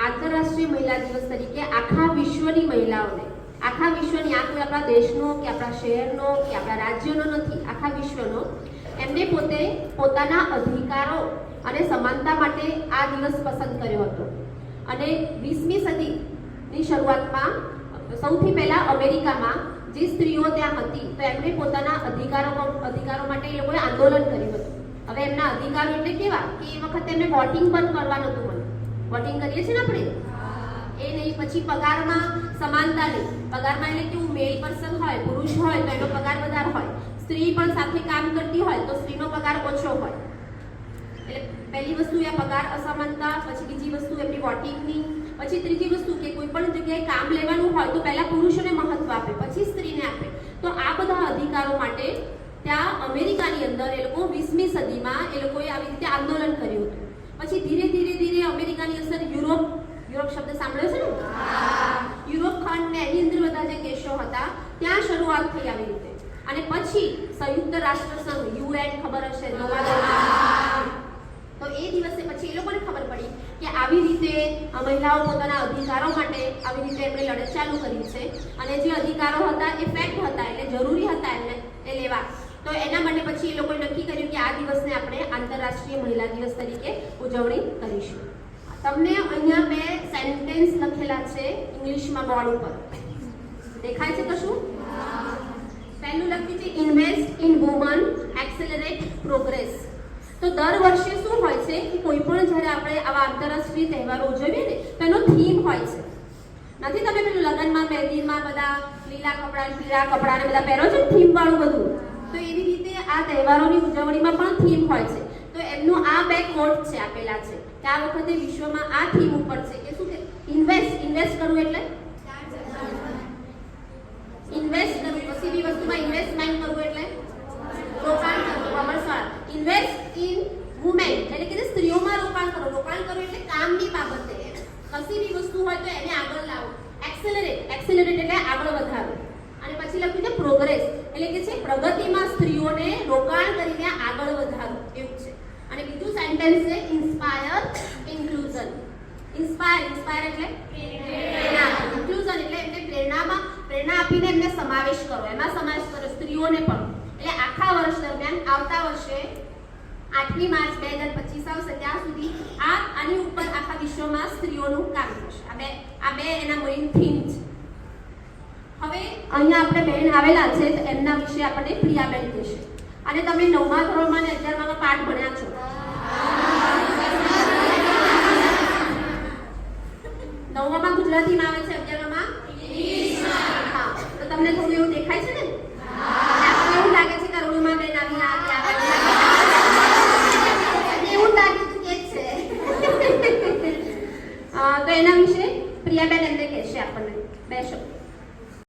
આંતરરાષ્ટ્રીય મહિલા દિવસ તરીકે આખા વિશ્વની મહિલાઓને, આખા વિશ્વની, આ કોઈ આપણા દેશનો કે આપણા શહેરનો કે આપણા રાજ્યનો નથી, આખા વિશ્વનો, એમને પોતે પોતાના અધિકારો અને સમાનતા માટે આ દિવસ પસંદ કર્યો હતો. અને વીસમી સદીની શરૂઆતમાં, સૌથી પહેલા અમેરિકામાં જે સ્ત્રીઓ ત્યાં હતી, તો એમણે પોતાના અધિકારો અધિકારો માટે એ લોકોએ આંદોલન કર્યું હતું. હવે એમના અધિકારો એટલે કેવા? કે એ વખતે એમને વોટિંગ પણ કરવા નહોતું મળ્યું વોટિંગ કરીએ છીએ ને આપણે? એ નહીં, પછી પગારમાં સમાનતા નહીં. પગારમાં એટલે કેવું મેલ પર્સન હોય, પુરુષ હોય, તો એનો પગાર વધારે હોય. સ્ત્રી પણ સાથે કામ કરતી હોય, તો સ્ત્રીનો પગાર ઓછો હોય. એટલે પહેલી વસ્તુ એ પગાર અસમાનતા, પછી બીજી વસ્તુ એમની વોટિંગની, પછી ત્રીજી વસ્તુ કે કોઈ પણ જગ્યાએ કામ લેવાનું હોય, તો પહેલા પુરુષોને મહત્વ આપે, પછી સ્ત્રીને આપે. તો આ બધા અધિકારો માટે ત્યાં અમેરિકાની અંદર એ લોકો વીસમી સદીમાં એ લોકોએ આવી રીતે આંદોલન કર્યું હતું પછી ધીરે ધીરે ધીરે અમેરિકાની અસર યુરોપ યુરોપ શબ્દ સાંભળ્યો છે ને? યુરોપ ખંડ ને એની અંદર બધા જે દેશો હતા, ત્યાં શરૂઆત થઈ આવી રીતે. અને પછી સંયુક્ત રાષ્ટ્ર સંઘ યુએન ખબર હશે. તો એ દિવસે પછી એ લોકોને ખબર પડી કે આવી રીતે મહિલાઓ પોતાના અધિકારો માટે આવી રીતે એમણે લડત ચાલુ કરી છે. અને જે અધિકારો હતા એ ફેક્ટ હતા, એટલે જરૂરી હતા એમને, એ લેવા. તો એના માટે પછી એ લોકોએ નક્કી કર્યું કે આ દિવસને આપણે આંતરરાષ્ટ્રીય મહિલા દિવસ તરીકે ઉજવણી કરીશું. તમને અહીંયા બે સેન્ટેન્સ લખેલા છે ઇંગ્લિશમાં બોર્ડ ઉપર દેખાય છે કશું પહેલું લખ્યું છે invest in woman accelerate progress તો દર વર્ષે શું હોય છે કે કોઈ પણ જ્યારે આપણે આવા આંતરરાષ્ટ્રીય તહેવારો ઉજવીએ ને, તો એનો થીમ હોય છે. નથી તમે પેલું લગ્નમાં મહેંદીમાં બધા લીલા કપડાં, પીળા કપડાં બધા પહેરો છો થીમ વાળું બધું? તો એવી રીતે આ તહેવારોની ઉજવણીમાં પણ થીમ હોય છે. તો એમનું આ બે કોટ છે આપેલા છે. કે આ વખતે વિશ્વમાં આ થીમ ઉપર છે કે શું કે ઇન્વેસ્ટ ઇન્વેસ્ટ કરવું એટલે? ઇન્વેસ્ટ કરવું. કશી બી વસ્તુમાં ઇન્વેસ્ટમેન્ટ કરવું એટલે? રોકાણ કરવું કોમર્સવાળા ઇન્વેસ્ટ ઇન વુમેન એટલે કે સ્ત્રીઓમાં રોકાણ કરો. રોકાણ કરો એટલે કામની બાબતે. કશી બી વસ્તુ હોય તો એને આગળ લાવો. એક્સેલરેટ એક્સેલરેટ એટલે આગળ વધારો. અને પછી લખ્યું છે પ્રોગ્રેસ એટલે કે છે પ્રગતિમાં સ્ત્રીઓને રોકાણ કરીને આગળ વધારો એવું છે અને બીજું સેન્ટેન્સ છે ઇન્સ્પાયર ઇન્ક્લુઝન ઇન્સ્પાયર ઇન્સ્પાયર એટલે પ્રેરણા. ઇન્ક્લુઝન એટલે એમને પ્રેરણામાં, પ્રેરણા આપીને એમને સમાવેશ કરો. એમાં સમાવેશ કરો, સ્ત્રીઓને પણ. એટલે આખા વર્ષ દરમિયાન, આવતા વર્ષે આઠમી માર્ચ બે હજાર પચીસ આવશે ત્યાં સુધી આ આની ઉપર આખા વિશ્વમાં સ્ત્રીઓનું કામ થશે. આ બે આ બે એના મેઇન થીમ છે. હવે અહીંયા આપણે બહેન આવેલા છે, તો એમના વિશે આપણને પ્રિયાબેન કહેશે. અને તમે નવમા ધોરણમાં અને અગિયારમાં પાઠ ભણ્યા છો. નવમામાં ગુજરાતીમાં આવે છે અગિયારમાં હા તો તમને થોડું એવું દેખાય છે ને આપણને એવું લાગે છે કે અરુણિમા બેન આવી આવી, એવું લાગે છે કે તો એના વિશે પ્રિયાબેન એમને કહેશે આપણને બે શબ્દ